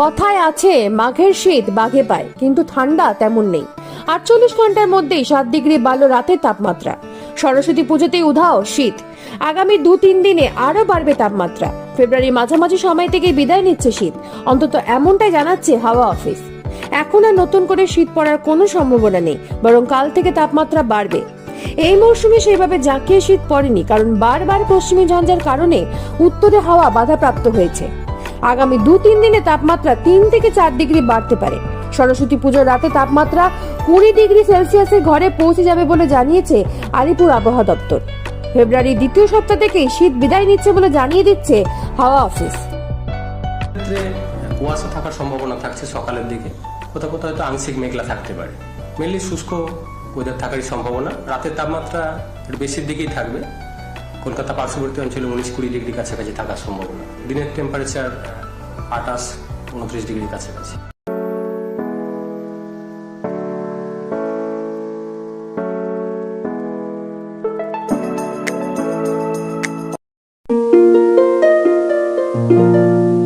কথায় আছে, মাঘের শীত বাঘে পায়, কিন্তু ঠান্ডা তেমন নেই। আটচল্লিশ ঘণ্টার মধ্যেই সাত ডিগ্রি বাড়লো রাতের তাপমাত্রা। সরস্বতী পুজোতেই উধাও শীত। আগামী দু তিন দিনে আরও বাড়বে তাপমাত্রা। ফেব্রুয়ারি মাঝামাঝি সময় থেকে বিদায় নিচ্ছে শীত। অন্তত এমনটাই জানাচ্ছে হাওয়া অফিস। এখন আর নতুন করে শীত পড়ার কোনো সম্ভাবনা নেই, বরং কাল থেকে তাপমাত্রা বাড়বে। এই মৌসুমে সেভাবে জাঁকিয়ে শীত পড়েনি, কারণ বারবার পশ্চিমী ঝঞ্ঝার কারণে উত্তরে হাওয়া বাধাপ্রাপ্ত হয়েছে। আগামী দু তিন দিনে তাপমাত্রা তিন থেকে চার ডিগ্রি বাড়তে পারে। সরস্বতী পুজোর রাতে তাপমাত্রা কুড়ি ডিগ্রি সেলসিয়াসের ঘরে পৌঁছে যাবে বলে জানিয়েছে আলিপুর আবহাওয়া দপ্তর। ফেব্রুয়ারির দ্বিতীয় সপ্তাহ থেকেই শীত বিদায় নিচ্ছে বলে জানিয়ে দিচ্ছে হাওয়া অফিস। কুয়াশা থাকার সম্ভাবনা থাকছে সকালের দিকে। কোথাও কোথাও হয়তো আংশিক মেঘলা থাকতে পারে। মেনলি শুষ্ক ওয়েদার থাকারই সম্ভাবনা। রাতের তাপমাত্রা বেশির দিকেই থাকবে। কলকাতা পার্শ্ববর্তী অঞ্চলে উনিশ কুড়ি ডিগ্রি কাছাকাছি থাকার সম্ভাবনা দিনের টেম্পারেচার আঠাশ, উনত্রিশ ডিগ্রি কাছাকাছি।